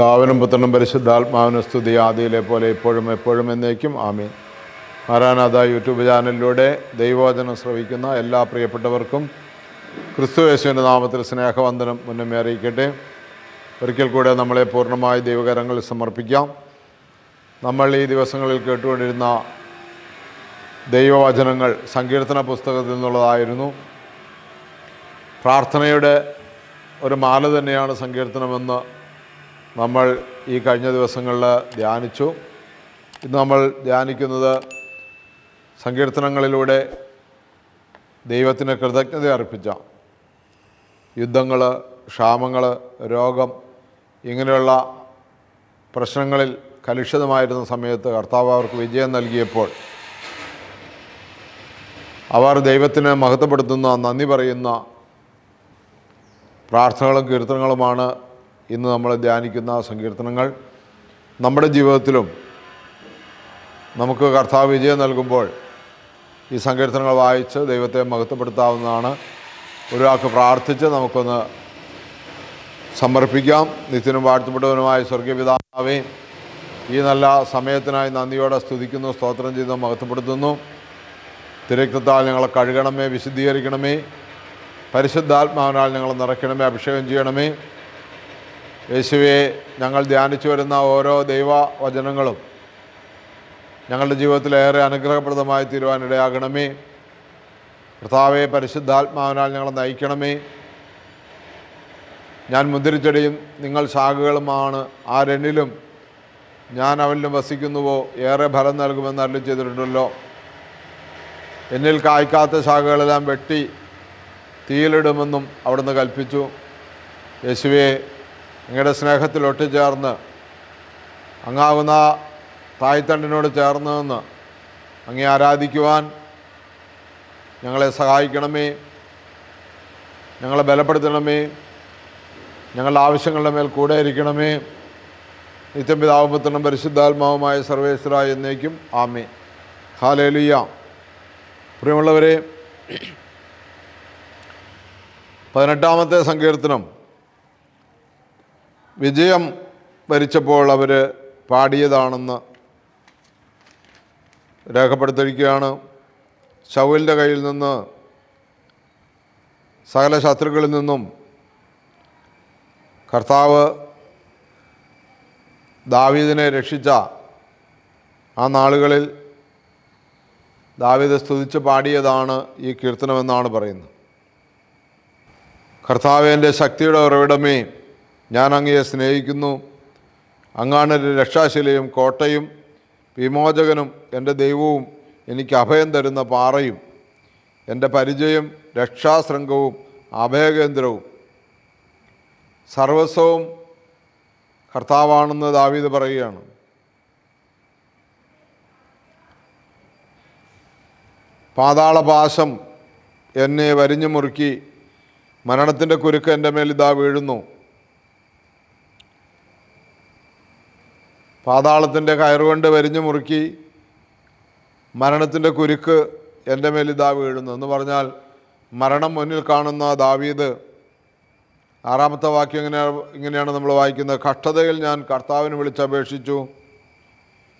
പിതാവിനും പുത്രനും പരിശുദ്ധാത്മാവിനും സ്തുതി. ആദിയിലെ പോലെ ഇപ്പോഴും എപ്പോഴും എന്നേക്കും. ആമീൻ. മാരാനാഥ യൂട്യൂബ് ചാനലിലൂടെ ദൈവവചനം ശ്രവിക്കുന്ന എല്ലാ പ്രിയപ്പെട്ടവർക്കും ക്രിസ്തു യേശുവിന്റെ നാമത്തിൽ സ്നേഹവന്ദനം മുന്നമേ അറിയിക്കട്ടെ. ഒരിക്കൽ കൂടെ നമ്മളെ പൂർണമായി ദൈവകരങ്ങളിൽ സമർപ്പിക്കാം. നമ്മൾ ഈ ദിവസങ്ങളിൽ കേട്ടുകൊണ്ടിരുന്ന ദൈവവചനങ്ങൾ സങ്കീർത്തന പുസ്തകത്തിൽ നിന്നുള്ളതായിരുന്നു. പ്രാർത്ഥനയുടെ ഒരു മാല തന്നെയാണ് സങ്കീർത്തനമെന്ന് നമ്മൾ ഈ കഴിഞ്ഞ ദിവസങ്ങളിൽ ധ്യാനിച്ചു. ഇന്ന് നമ്മൾ ധ്യാനിക്കുന്നത് സങ്കീർത്തനങ്ങളിലൂടെ ദൈവത്തിന് കൃതജ്ഞത അർപ്പിച്ച യുദ്ധങ്ങൾ ക്ഷാമങ്ങൾ രോഗം ഇങ്ങനെയുള്ള പ്രശ്നങ്ങളിൽ കലുഷിതമായിരുന്ന സമയത്ത് കർത്താവ് അവർക്ക് വിജയം നൽകിയപ്പോൾ അവർ ദൈവത്തിന് മഹത്വപ്പെടുത്തുന്ന നന്ദി പറയുന്ന പ്രാർത്ഥനകളും കീർത്തനങ്ങളുമാണ് ഇന്ന് നമ്മൾ ധ്യാനിക്കുന്ന സങ്കീർത്തനങ്ങൾ നമ്മുടെ ജീവിതത്തിലും നമുക്ക് കർത്താവ് വിജയം നൽകുമ്പോൾ ഈ സങ്കീർത്തനങ്ങൾ വായിച്ച് ദൈവത്തെ മഹത്വപ്പെടുത്താവുന്നതാണ്. ഒരാൾക്ക് പ്രാർത്ഥിച്ച് നമുക്കൊന്ന് സമർപ്പിക്കാം. നിത്യനും വാഴ്ത്തപ്പെട്ടവനുമായ സ്വർഗീയപിതാവേ ഈ നല്ല സമയത്തിനായി നന്ദിയോടെ സ്തുതിക്കുന്നു സ്തോത്രം ചെയ്ത് മഹത്വപ്പെടുത്തുന്നു. തിരക്തത്താൽ ഞങ്ങളെ കഴുകണമേ വിശുദ്ധീകരിക്കണമേ. പരിശുദ്ധാത്മാവിനാൽ ഞങ്ങൾ നിറയ്ക്കണമേ അഭിഷേകം ചെയ്യണമേ. യേശുവെ ഞങ്ങൾ ധ്യാനിച്ചു വരുന്ന ഓരോ ദൈവവചനങ്ങളും ഞങ്ങളുടെ ജീവിതത്തിൽ ഏറെ അനുഗ്രഹപ്രദമായി തീരുവാനിടയാകണമേ കർത്താവെ പരിശുദ്ധാത്മാവിനാൽ ഞങ്ങളെ നയിക്കണമേ. ഞാൻ മുന്തിരിച്ചെടിയും നിങ്ങൾ ശാഖകളുമാണ്. ആരെണ്ണിലും ഞാൻ അവനിലും വസിക്കുന്നുവോ? ഏറെ ഫലം നൽകുമെന്ന് അരളി ചെയ്തിട്ടുണ്ടല്ലോ. എന്നിൽ കായ്ക്കാത്ത ശാഖകളെല്ലാം വെട്ടി തീയിലിടുമെന്നും അവിടുന്ന് കൽപ്പിച്ചു. യേശുവെ അങ്ങയുടെ സ്നേഹത്തിൽ ഒട്ടിച്ചേർന്ന് അങ്ങാവുന്ന തായ്തണ്ടിനോട് ചേർന്ന് നിന്ന് അങ്ങേ ആരാധിക്കുവാൻ ഞങ്ങളെ സഹായിക്കണമേ. ഞങ്ങളെ ബലപ്പെടുത്തണമേ. ഞങ്ങളുടെ ആവശ്യങ്ങളുടെ മേൽ കൂടെ ഇരിക്കണമേ. നിത്യം പിതാവുപുത്രനും പരിശുദ്ധാത്മാവുമായ സർവേശ്വര എന്നേക്കും ആമേ ഹാലേലുയ്യ പ്രിയമുള്ളവരെ പതിനെട്ടാമത്തെ സങ്കീർത്തനം. വിജയം വരിച്ചപ്പോൾ അവർ പാടിയതാണെന്ന് രേഖപ്പെടുത്തിയിരിക്കുകയാണ്. ശൗലിന്റെ കയ്യിൽ നിന്ന് സകല ശത്രുക്കളിൽ നിന്നും കർത്താവ് ദാവീദിനെ രക്ഷിച്ച ആ നാളുകളിൽ ദാവീദ് സ്തുതിച്ച് പാടിയതാണ് ഈ കീർത്തനമെന്നാണ് പറയുന്നത്. കർത്താവിന്റെ ശക്തിയുടെ ഉറവിടമേ ഞാൻ അങ്ങയെ സ്നേഹിക്കുന്നു. അങ്ങാണ് എന്റെ രക്ഷാശിലയും കോട്ടയും. വിമോചകനും എന്റെ ദൈവവും എനിക്ക് അഭയം തരുന്ന പാറയും. എന്റെ പരിചയം രക്ഷാശൃംഗവും അഭയകേന്ദ്രവും. സർവസ്വവും കർത്താവാണെന്ന് ദാവീദ് പറയുകയാണ്. പാതാളപാശം എന്നെ വരിഞ്ഞു മുറുക്കി. മരണത്തിന്റെ കുരുക്ക് എന്റെ മേൽ വീഴുന്നു. പാതാളത്തിന്റെ കയറുകൊണ്ട് വരിഞ്ഞു മുറുക്കി മരണത്തിന്റെ കുരുക്ക് എന്റെ ഇതാ വീഴുന്നു എന്ന് പറഞ്ഞാൽ മരണം മുന്നിൽ കാണുന്ന ദാവീദ് ആറാമത്തെ വാക്യം ഇങ്ങനെയാണ് ഇങ്ങനെയാണ് നമ്മൾ വായിക്കുന്നത്. കഷ്ടതയിൽ ഞാൻ കർത്താവിന് വിളിച്ചപേക്ഷിച്ചു.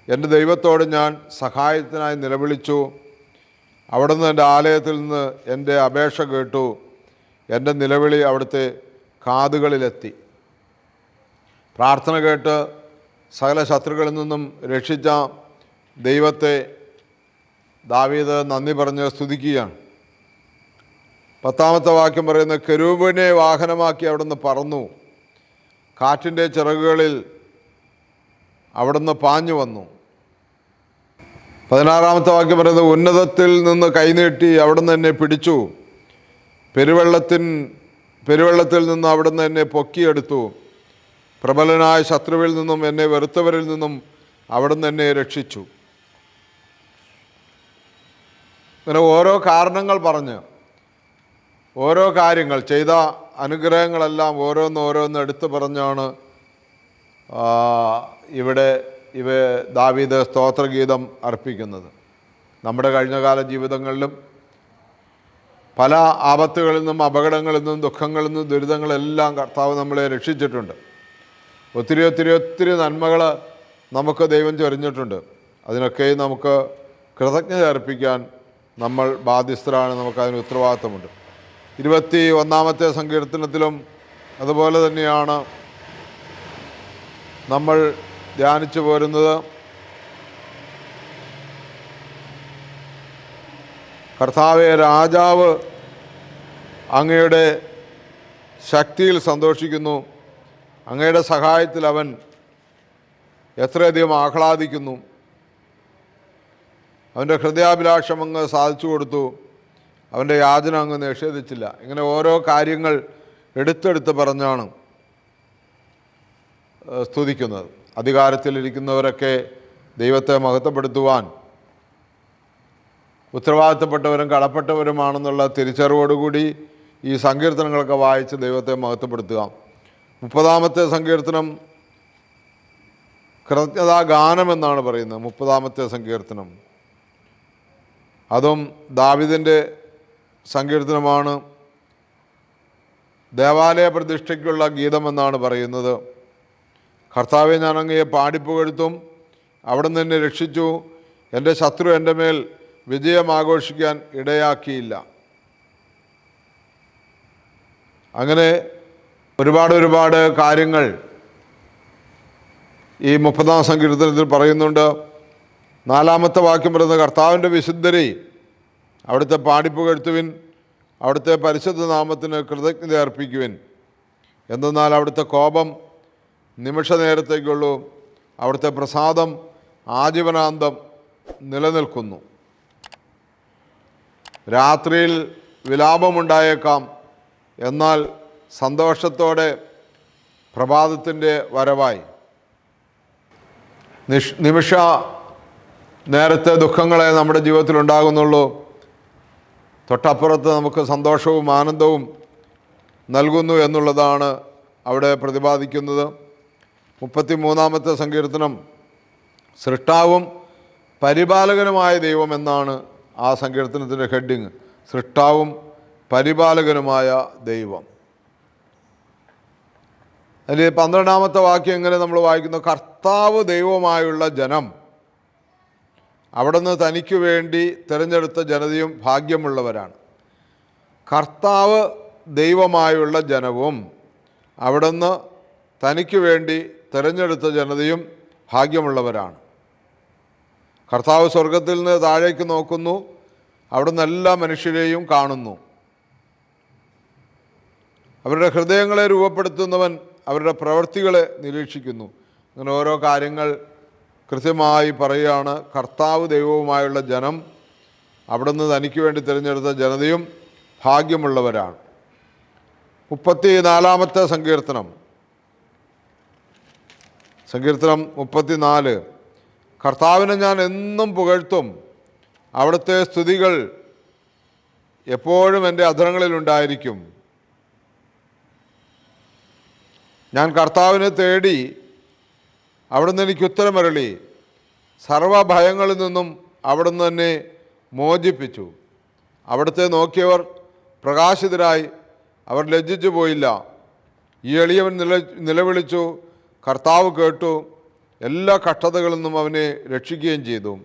എന്റെ ദൈവത്തോട് ഞാൻ സഹായത്തിനായി നിലവിളിച്ചു. അവിടുന്ന് എന്റെ ആലയത്തിൽ നിന്ന് എന്റെ അപേക്ഷ കേട്ടു. എന്റെ നിലവിളി അവിടുത്തെ കാതുകളിലെത്തി. പ്രാർത്ഥന കേട്ട് സകല ശത്രുക്കളിൽ നിന്നും രക്ഷിച്ച ദൈവത്തെ ദാവീദ് നന്ദി പറഞ്ഞ് സ്തുതിക്കുകയാണ്. പത്താമത്തെ വാക്യം പറയുന്ന കരൂപിനെ വാഹനമാക്കി അവിടുന്ന് പറന്നു. കാറ്റിന്റെ ചിറകുകളിൽ അവിടുന്ന് പാഞ്ഞു വന്നു. പതിനാറാമത്തെ വാക്യം പറയുന്നത് ഉന്നതത്തിൽ നിന്ന് കൈനീട്ടി അവിടുന്ന് എന്നെ പിടിച്ചു. പെരുവെള്ളത്തിൻ പെരുവെള്ളത്തിൽ നിന്ന് അവിടുന്ന് എന്നെ പൊക്കിയെടുത്തു. പ്രബലനായ ശത്രുവിൽ നിന്നും എന്നെ വെറുത്തവരിൽ നിന്നും അവിടുന്ന് എന്നെ രക്ഷിച്ചു. ഇങ്ങനെ ഓരോ കാരണങ്ങൾ പറഞ്ഞ് ഓരോ കാര്യങ്ങൾ ചെയ്ത അനുഗ്രഹങ്ങളെല്ലാം ഓരോന്ന് ഓരോന്ന് എടുത്തു പറഞ്ഞാണ് ഇവിടെ ഇവ ദാവീദ് സ്തോത്രഗീതം അർപ്പിക്കുന്നത്. നമ്മുടെ കഴിഞ്ഞകാല ജീവിതങ്ങളിലും പല ആപത്തുകളിൽ നിന്നും അപകടങ്ങളിൽ നിന്നും ദുഃഖങ്ങളിൽ നിന്നും ദുരിതങ്ങളെല്ലാം കർത്താവ് നമ്മളെ രക്ഷിച്ചിട്ടുണ്ട്. ഒത്തിരി ഒത്തിരി ഒത്തിരി നന്മകൾ നമുക്ക് ദൈവം ചൊരിഞ്ഞിട്ടുണ്ട്. അതിനൊക്കെ നമുക്ക് കൃതജ്ഞത അർപ്പിക്കാൻ നമ്മൾ ബാധ്യസ്ഥരാണ്. നമുക്കതിന് ഉത്തരവാദിത്തമുണ്ട്. ഇരുപത്തി ഒന്നാമത്തെ സങ്കീർത്തനത്തിലും അതുപോലെ തന്നെയാണ് നമ്മൾ ധ്യാനിച്ചു പോരുന്നത്. കർത്താവെ രാജാവ് അങ്ങയുടെ ശക്തിയിൽ സന്തോഷിക്കുന്നു. അങ്ങയുടെ സഹായത്തിൽ അവൻ എത്രയധികം ആഹ്ലാദിക്കുന്നു. അവന്റെ ഹൃദയാഭിലാഷം അങ്ങ് സാധിച്ചു കൊടുത്തു. അവന്റെ യാചന അങ്ങ് നിഷേധിച്ചില്ല. ഇങ്ങനെ ഓരോ കാര്യങ്ങൾ എടുത്തെടുത്ത് പറഞ്ഞാണ് സ്തുതിക്കുന്നത്. അധികാരത്തിലിരിക്കുന്നവരൊക്കെ ദൈവത്തെ മഹത്വപ്പെടുത്തുവാൻ ഉത്തരവാദിത്തപ്പെട്ടവരും കടപ്പെട്ടവരുമാണെന്നുള്ള തിരിച്ചറിവോടുകൂടി ഈ സങ്കീർത്തനങ്ങളൊക്കെ വായിച്ച് ദൈവത്തെ മഹത്വപ്പെടുത്തുക. മുപ്പതാമത്തെ സങ്കീർത്തനം കൃതജ്ഞതാ ഗാനം എന്നാണ് പറയുന്നത് മുപ്പതാമത്തെ സങ്കീർത്തനം. അതും ദാവിദിന്റെ സങ്കീർത്തനമാണ്. ദേവാലയ പ്രതിഷ്ഠയ്ക്കുള്ള ഗീതമെന്നാണ് പറയുന്നത്. കർത്താവെ ഞാൻ അങ്ങയെ പാടിപ്പുകഴുത്തും അവിടെ നിന്ന് എന്നെ രക്ഷിച്ചു എന്റെ ശത്രു എന്റെ മേൽ വിജയം ആഘോഷിക്കാൻ ഇടയാക്കിയില്ല. അങ്ങനെ ഒരുപാട് ഒരുപാട് കാര്യങ്ങൾ ഈ മുപ്പതാം സങ്കീർത്തനത്തിൽ പറയുന്നുണ്ട്. നാലാമത്തെ വാക്യം പറയുന്നത് കർത്താവിന്റെ വിശുദ്ധരെ അവിടുത്തെ പാടിപ്പുകഴ്ത്തുവിൻ അവിടുത്തെ പരിശുദ്ധ നാമത്തിന് കൃതജ്ഞത അർപ്പിക്കുവിൻ. എന്തെന്നാൽ അവിടുത്തെ കോപം നിമിഷ നേരത്തേക്കുള്ളൂ. അവിടുത്തെ പ്രസാദം ആജീവനാന്തം നിലനിൽക്കുന്നു. രാത്രിയിൽ വിലാപമുണ്ടായേക്കാം. എന്നാൽ സന്തോഷത്തോടെ പ്രഭാതത്തിന്റെ വരവായി. നിഷ് നിമിഷ നേരത്തെ ദുഃഖങ്ങളെ നമ്മുടെ ജീവിതത്തിൽ ഉണ്ടാകുന്നുള്ളൂ. തൊട്ടപ്പുറത്ത് നമുക്ക് സന്തോഷവും ആനന്ദവും നൽകുന്നു എന്നുള്ളതാണ് അവിടെ പ്രതിപാദിക്കുന്നത്. മുപ്പത്തി മൂന്നാമത്തെ സങ്കീർത്തനം സൃഷ്ടാവും പരിപാലകനുമായ ദൈവം എന്നാണ് ആ സങ്കീർത്തനത്തിന്റെ ഹെഡിങ്. സൃഷ്ടാവും പരിപാലകനുമായ ദൈവം. അതിൽ പന്ത്രണ്ടാമത്തെ വാക്യം എങ്ങനെ നമ്മൾ വായിക്കുന്നു? കർത്താവ് ദൈവമായുള്ള ജനം. അവിടുന്ന് തനിക്ക് വേണ്ടി തിരഞ്ഞെടുത്ത ജനതയും ഭാഗ്യമുള്ളവരാണ്. കർത്താവ് ദൈവമായുള്ള ജനവും അവിടുന്ന് തനിക്ക് വേണ്ടി തിരഞ്ഞെടുത്ത ജനതയും ഭാഗ്യമുള്ളവരാണ്. കർത്താവ് സ്വർഗത്തിൽ നിന്ന് താഴേക്ക് നോക്കുന്നു. അവിടുന്ന് എല്ലാ മനുഷ്യരെയും കാണുന്നു. അവരുടെ ഹൃദയങ്ങളെ രൂപപ്പെടുത്തുന്നവൻ അവരുടെ പ്രവൃത്തികളെ നിരീക്ഷിക്കുന്നു. അങ്ങനെ ഓരോ കാര്യങ്ങൾ കൃത്യമായി പറയുകയാണ്. കർത്താവ് ദൈവവുമായുള്ള ജനം അവിടുന്ന് തനിക്ക് വേണ്ടി തിരഞ്ഞെടുത്ത ജനതയും ഭാഗ്യമുള്ളവരാണ്. മുപ്പത്തി നാലാമത്തെ സങ്കീർത്തനം. സങ്കീർത്തനം മുപ്പത്തിനാല്. കർത്താവിനെ ഞാൻ എന്നും പുകഴ്ത്തും. അവിടുത്തെ സ്തുതികൾ എപ്പോഴും എന്റെ അധരങ്ങളിലുണ്ടായിരിക്കും. ഞാൻ കർത്താവിനെ തേടി അവിടുന്ന് എനിക്ക് ഉത്തരമരളി സർവഭയങ്ങളിൽ നിന്നും അവിടുന്ന് തന്നെ മോചിപ്പിച്ചു. അവിടുത്തെ നോക്കിയവർ പ്രകാശിതരായി. അവർ ലജ്ജിച്ചു പോയില്ല. ഈ എളിയവൻ നില നിലവിളിച്ചു. കർത്താവ് കേട്ടു. എല്ലാ കഷ്ടതകളിൽ നിന്നും അവനെ രക്ഷിക്കുകയും ചെയ്തു.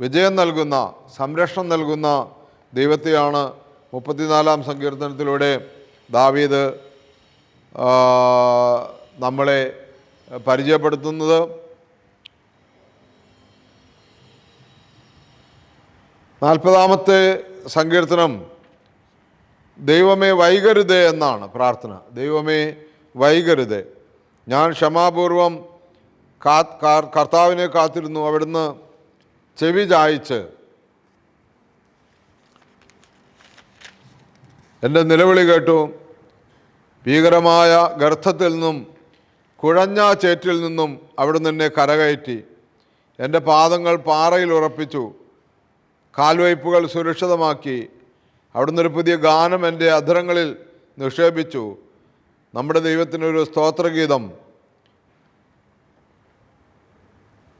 വിജയം നൽകുന്ന സംരക്ഷണം നൽകുന്ന ദൈവത്തെയാണ് മുപ്പത്തിനാലാം സങ്കീർത്തനത്തിലൂടെ ദാവീദ് നമ്മളെ പരിചയപ്പെടുത്തുന്നത് നാൽപ്പതാമത്തെ സങ്കീർത്തനം ദൈവമേ വൈകരുതേ എന്നാണ് പ്രാർത്ഥന. ദൈവമേ വൈകരുതേ. ഞാൻ ക്ഷമാപൂർവം കർത്താവിനെ കാത്തിരുന്നു. അവിടുന്ന് ചെവി ചായച്ച് എന്റെ നിലവിളി കേട്ടു. ഭീകരമായ ഗർത്തത്തിൽ നിന്നും കുഴഞ്ഞ ചേറ്റിൽ നിന്നും അവിടുന്ന് എന്നെ കരകയറ്റി. എന്റെ പാദങ്ങൾ പാറയിൽ ഉറപ്പിച്ചു. കാൽവയ്പ്പുകൾ സുരക്ഷിതമാക്കി. അവിടുന്ന് ഒരു പുതിയ ഗാനം എന്റെ അധരങ്ങളിൽ നിക്ഷേപിച്ചു. നമ്മുടെ ദൈവത്തിനൊരു സ്തോത്രഗീതം.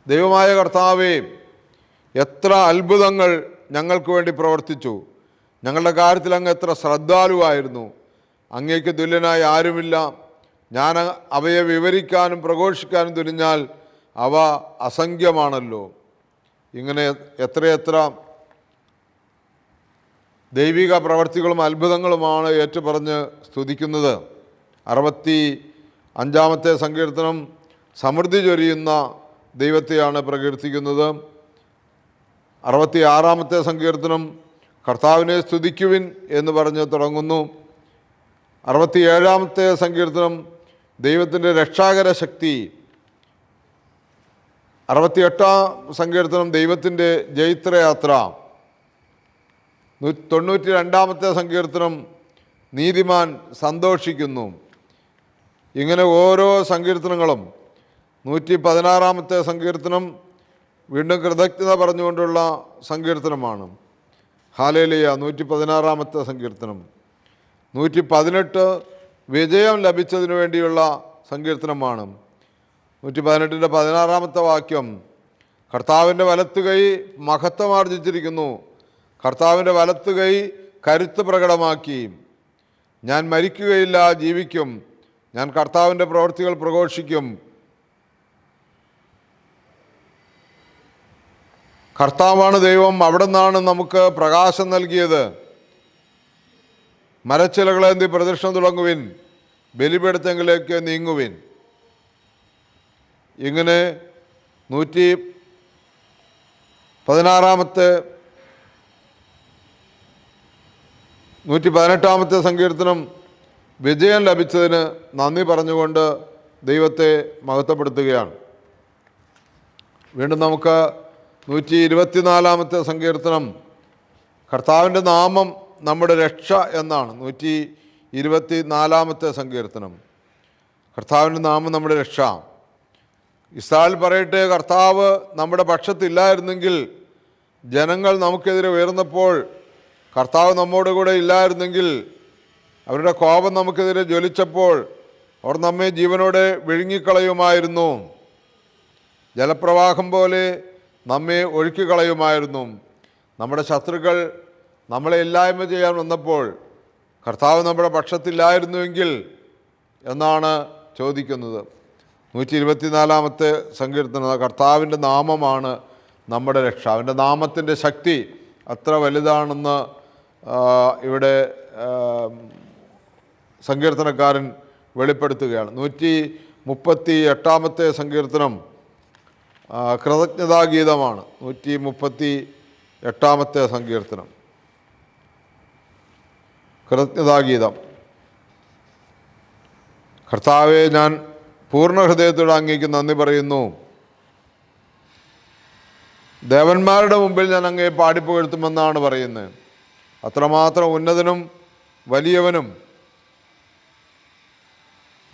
ദൈവമായ കർത്താവേ എത്ര അത്ഭുതങ്ങൾ ഞങ്ങൾക്ക് വേണ്ടി പ്രവർത്തിച്ചു. ഞങ്ങളുടെ കാര്യത്തിൽ അങ്ങ് എത്ര ശ്രദ്ധാലുവായിരുന്നു. അങ്ങേക്ക് തുല്യനായി ആരുമില്ല. ഞാൻ അവയെ വിവരിക്കാനും പ്രഘോഷിക്കാനും തുനിഞ്ഞാൽ അവ അസംഖ്യമാണല്ലോ. ഇങ്ങനെ എത്രയെത്ര ദൈവിക പ്രവർത്തികളും അത്ഭുതങ്ങളുമാണ് ഏറ്റുപറഞ്ഞ് സ്തുതിക്കുന്നത്. അറുപത്തി അഞ്ചാമത്തെ സങ്കീർത്തനം സമൃദ്ധി ചൊരിയുന്ന ദൈവത്തെയാണ് പ്രകീർത്തിക്കുന്നത്. അറുപത്തി ആറാമത്തെ സങ്കീർത്തനം കർത്താവിനെ സ്തുതിക്കുവിൻ എന്ന് പറഞ്ഞ് തുടങ്ങുന്നു. അറുപത്തി ഏഴാമത്തെ സങ്കീർത്തനം ദൈവത്തിന്റെ രക്ഷാകര ശക്തി. അറുപത്തിയെട്ടാം സങ്കീർത്തനം ദൈവത്തിന്റെ ജൈത്രയാത്ര. തൊണ്ണൂറ്റി രണ്ടാമത്തെ സങ്കീർത്തനം നീതിമാൻ സന്തോഷിക്കുന്നു. ഇങ്ങനെ ഓരോ സങ്കീർത്തനങ്ങളും നൂറ്റി പതിനാറാമത്തെ സങ്കീർത്തനം വീണ്ടും കൃതജ്ഞത പറഞ്ഞുകൊണ്ടുള്ള സങ്കീർത്തനമാണ്. ഹാലേലിയ നൂറ്റി പതിനാറാമത്തെ സങ്കീർത്തനം. നൂറ്റി പതിനെട്ട് വിജയം ലഭിച്ചതിന് വേണ്ടിയുള്ള സങ്കീർത്തനമാണ്. നൂറ്റി പതിനെട്ടിന്റെ പതിനാറാമത്തെ വാക്യം കർത്താവിന്റെ വലത്ത് കൈ മഹത്വമാർജിച്ചിരിക്കുന്നു കർത്താവിന്റെ വലത്ത് കൈ കരുത്ത് പ്രകടമാക്കി. ഞാൻ മരിക്കുകയില്ല ജീവിക്കും. ഞാൻ കർത്താവിന്റെ പ്രവൃത്തികൾ പ്രഘോഷിക്കും. കർത്താവാണ് ദൈവം. അവിടെ നിന്നാണ് നമുക്ക് പ്രകാശം നൽകിയത്. മരച്ചിലകളേന്തി പ്രദർശനം തുടങ്ങുവിൻ ബലിപീഠത്തെങ്കിലേക്ക് നീങ്ങുവിൻ. ഇങ്ങനെ നൂറ്റി പതിനാറാമത്തെ നൂറ്റി പതിനെട്ടാമത്തെ സങ്കീർത്തനം വിജയം ലഭിച്ചതിന് നന്ദി പറഞ്ഞുകൊണ്ട് ദൈവത്തെ മഹത്വപ്പെടുത്തുകയാണ്. വീണ്ടും നമുക്ക് നൂറ്റി ഇരുപത്തിനാലാമത്തെ സങ്കീർത്തനം കർത്താവിന്റെ നാമം നമ്മുടെ രക്ഷ എന്നാണ്. നൂറ്റി ഇരുപത്തി നാലാമത്തെ സങ്കീർത്തനം. കർത്താവിന്റെ നാമം നമ്മുടെ രക്ഷ. ഇസ്രായേൽ പറയട്ടെ കർത്താവ് നമ്മുടെ പക്ഷത്തില്ലായിരുന്നെങ്കിൽ ജനങ്ങൾ നമുക്കെതിരെ ഉയർന്നപ്പോൾ കർത്താവ് നമ്മോട് കൂടെ ഇല്ലായിരുന്നെങ്കിൽ അവരുടെ കോപം നമുക്കെതിരെ ജ്വലിച്ചപ്പോൾ അവർ നമ്മെ ജീവനോടെ വിഴുങ്ങിക്കളയുമായിരുന്നു. ജലപ്രവാഹം പോലെ നമ്മെ ഒഴുക്കിക്കളയുമായിരുന്നു. നമ്മുടെ ശത്രുക്കൾ നമ്മളെ ഇല്ലായ്മ ചെയ്യാൻ വന്നപ്പോൾ കർത്താവ് നമ്മുടെ പക്ഷത്തില്ലായിരുന്നുവെങ്കിൽ എന്നാണ് ചോദിക്കുന്നത്. നൂറ്റി ഇരുപത്തിനാലാമത്തെ സങ്കീർത്തനം കർത്താവിന്റെ നാമമാണ് നമ്മുടെ രക്ഷ. അവന്റെ നാമത്തിന്റെ ശക്തി അത്ര വലുതാണെന്ന് ഇവിടെ സങ്കീർത്തനക്കാരൻ വെളിപ്പെടുത്തുകയാണ്. നൂറ്റി മുപ്പത്തി എട്ടാമത്തെ സങ്കീർത്തനം കൃതജ്ഞതാഗീതമാണ്. നൂറ്റി മുപ്പത്തി എട്ടാമത്തെ സങ്കീർത്തനം. കൃതജ്ഞതാഗീതം. കർത്താവെ ഞാൻ പൂർണ ഹൃദയത്തോട് അങ്ങേക്ക് നന്ദി പറയുന്നു. ദേവന്മാരുടെ മുമ്പിൽ ഞാൻ അങ്ങേ പാടിപ്പുകഴ്ത്തുമെന്നാണ് പറയുന്നത്. അത്രമാത്രം ഉന്നതനും വലിയവനും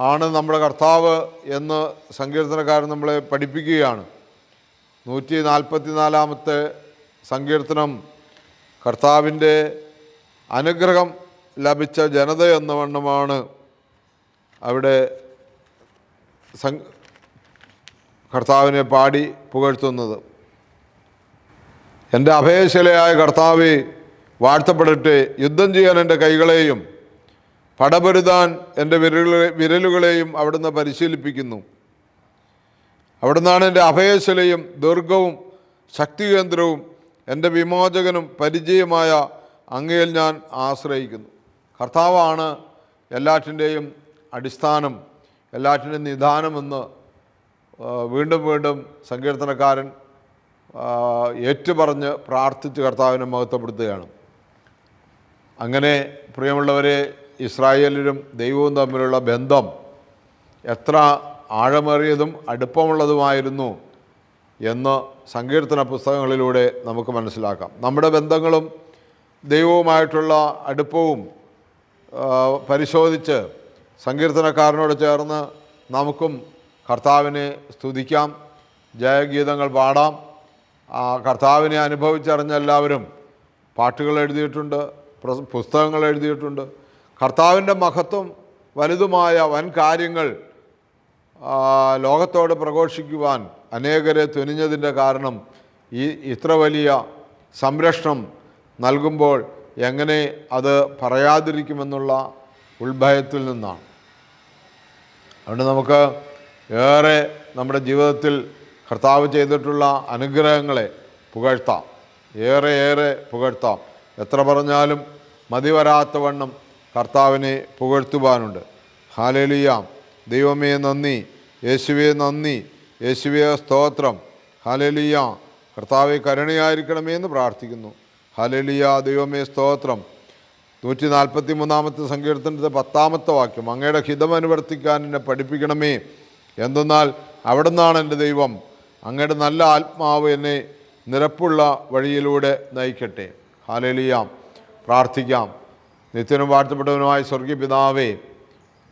ആണ് നമ്മുടെ കർത്താവ് എന്ന് സങ്കീർത്തനക്കാരൻ നമ്മളെ പഠിപ്പിക്കുകയാണ്. നൂറ്റി നാൽപ്പത്തി നാലാമത്തെ സങ്കീർത്തനം കർത്താവിന്റെ അനുഗ്രഹം ലഭിച്ച ജനത എന്ന വണ്ണമാണ് അവിടെ കർത്താവിനെ പാടി പുകഴ്ത്തുന്നത്. എന്റെ അഭയശിലയായ കർത്താവ് വാഴ്ത്തപ്പെടട്ടെ. യുദ്ധം ചെയ്യാൻ എന്റെ കൈകളെയും പടപൊരുതാൻ എന്റെ വിരലുകളെ വിരലുകളെയും അവിടുന്ന് പരിശീലിപ്പിക്കുന്നു. അവിടുന്നാണ് എന്റെ അഭയശിലയും ദുർഗവും ശക്തികേന്ദ്രവും എന്റെ വിമോചകനും പരിചയമായ അങ്ങയിൽ ഞാൻ ആശ്രയിക്കുന്നു. കർത്താവാണ് എല്ലാറ്റിന്റെയും അടിസ്ഥാനം എല്ലാറ്റിന്റെയും നിദാനമെന്ന് വീണ്ടും വീണ്ടും സങ്കീർത്തനക്കാരൻ ഏറ്റുപറഞ്ഞ് പ്രാർത്ഥിച്ച് കർത്താവിനെ മഹത്വപ്പെടുത്തുകയാണ്. അങ്ങനെ പ്രിയമുള്ളവരെ ഇസ്രായേലിലും ദൈവവും തമ്മിലുള്ള ബന്ധം എത്ര ആഴമേറിയതും അടുപ്പമുള്ളതുമായിരുന്നു എന്ന് സങ്കീർത്തന പുസ്തകങ്ങളിലൂടെ നമുക്ക് മനസ്സിലാക്കാം. നമ്മുടെ ബന്ധങ്ങളും ദൈവവുമായിട്ടുള്ള അടുപ്പവും പരിശോധിച്ച് സങ്കീർത്തനക്കാരനോട് ചേർന്ന് നമുക്കും കർത്താവിനെ സ്തുതിക്കാം ജയഗീതങ്ങൾ പാടാം. കർത്താവിനെ അനുഭവിച്ചറിഞ്ഞ എല്ലാവരും പാട്ടുകൾ എഴുതിയിട്ടുണ്ട് പുസ്തകങ്ങൾ എഴുതിയിട്ടുണ്ട്. കർത്താവിന്റെ മഹത്വം വലുതുമായ വൻ കാര്യങ്ങൾ ലോകത്തോട് പ്രഘോഷിക്കുവാൻ അനേകരെ തുനിഞ്ഞതിന്റെ കാരണം ഈ ഇത്ര വലിയ സംരക്ഷണം നൽകുമ്പോൾ എങ്ങനെ അത് പറയാതിരിക്കുമെന്നുള്ള ഉത്ഭയത്തിൽ നിന്നാണ്. അതുകൊണ്ട് നമുക്ക് ഏറെ നമ്മുടെ ജീവിതത്തിൽ കർത്താവ് ചെയ്തിട്ടുള്ള അനുഗ്രഹങ്ങളെ പുകഴ്ത്താം. ഏറെ ഏറെ പുകഴ്ത്താം. എത്ര പറഞ്ഞാലും മതി വരാത്തവണ്ണം കർത്താവിനെ പുകഴ്ത്തുവാനുണ്ട്. ഹാലലിയാം. ദൈവമേ നന്ദി. യേശുവേ നന്ദി. യേശുവേ സ്തോത്രം. ഹാലലിയാം. കർത്താവെ കരുണയായിരിക്കണമേ എന്ന് പ്രാർത്ഥിക്കുന്നു. ഹാലേലിയ ദൈവമേ സ്തോത്രം. നൂറ്റി നാൽപ്പത്തി മൂന്നാമത്തെ സങ്കീർത്തനത്തിന്റെ പത്താമത്തെ വാക്യം. അങ്ങയുടെ ഹിതം അനുവർത്തിക്കാൻ എന്നെ പഠിപ്പിക്കണമേ. എന്തെന്നാൽ അവിടെ നിന്നാണ് എന്റെ ദൈവം. അങ്ങയുടെ നല്ല ആത്മാവ് എന്നെ നിരപ്പുള്ള വഴിയിലൂടെ നയിക്കട്ടെ. ഹാലലിയാം പ്രാർത്ഥിക്കാം. നിത്യനും വാഴ്ത്തപ്പെട്ടവനുമായ സ്വർഗീയ പിതാവേ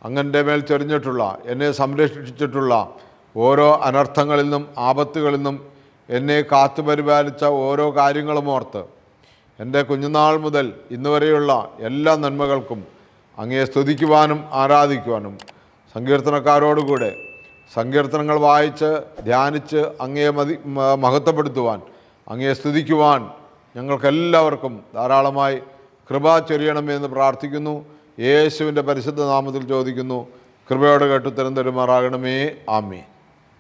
അങ്ങന്റെ മേൽ ചൊരിഞ്ഞിട്ടുള്ള എന്നെ സംരക്ഷിച്ചിട്ടുള്ള ഓരോ അനർത്ഥങ്ങളിൽ നിന്നും ആപത്തുകളിൽ നിന്നും എന്നെ കാത്തു പരിപാലിച്ച ഓരോ കാര്യങ്ങളും ഓർത്ത് എന്റെ കുഞ്ഞുനാൾ മുതൽ ഇന്ന് വരെയുള്ള എല്ലാ നന്മകൾക്കും അങ്ങയെ സ്തുതിക്കുവാനും ആരാധിക്കുവാനും സങ്കീർത്തനക്കാരോടുകൂടെ സങ്കീർത്തനങ്ങൾ വായിച്ച് ധ്യാനിച്ച് അങ്ങയെ മതി മഹത്വപ്പെടുത്തുവാൻ അങ്ങയെ സ്തുതിക്കുവാൻ ഞങ്ങൾക്കെല്ലാവർക്കും ധാരാളമായി കൃപ ചൊരിയണമെന്ന് പ്രാർത്ഥിക്കുന്നു. യേശുവിന്റെ പരിശുദ്ധ നാമത്തിൽ ചോദിക്കുന്നു. കൃപയോടെ കേട്ടു തരം തരുമാറാകണമേ. ആമേ